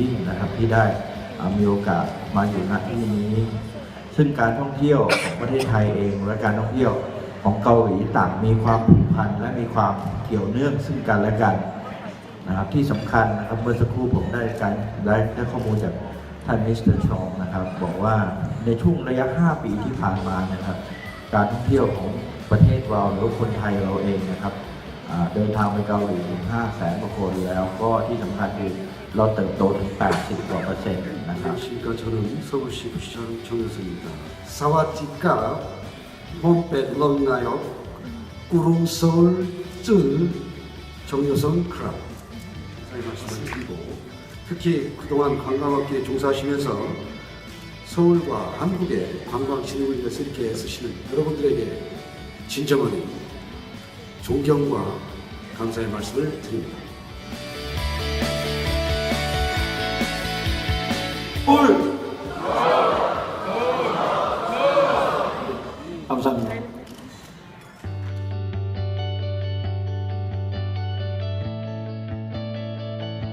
ยิ่งนะครับที่ได้มีโอกาสมาอยู่ณที่นี้ ซึ่งการท่องเที่ยวของประเทศไทยเอง และการท่องเที่ยวของเกาหลีต่างมีความผูกพันและมีความเกี่ยวเนื่องซึ่งกันและกันนะครับที่สำคัญนะครับเมื่อสักครู่ผมได้การได้ได้ข้อมูลจากท่านมิสเตอร์ชองนะครับ บอกว่าในช่วงระยะ 5 ปีที่ผ่านมานะครับ การท่องเที่ยวของประเทศเราหรือคนไทยเราเองนะครับเดินทางไปเกาหลีถึง5แสนกว่าคนแล้วก็ที่สำคัญคือ เราเติบโตถึง 80 กว่าเปอร์เซ็นต์นะครับ 안녕하십니까 저는 서울시 부시장 정효수입니다 사와티카 홈페런나요 꾸룽서울쯤 정효선 크랍 사의 말씀을 드리고 특히 그동안 관광업계에 종사하시면서 서울과 한국의 관광 진흥을 위해서 이렇게 애쓰시는 여러분들에게 진정한 존경과 감사의 말씀을 드립니다. 볼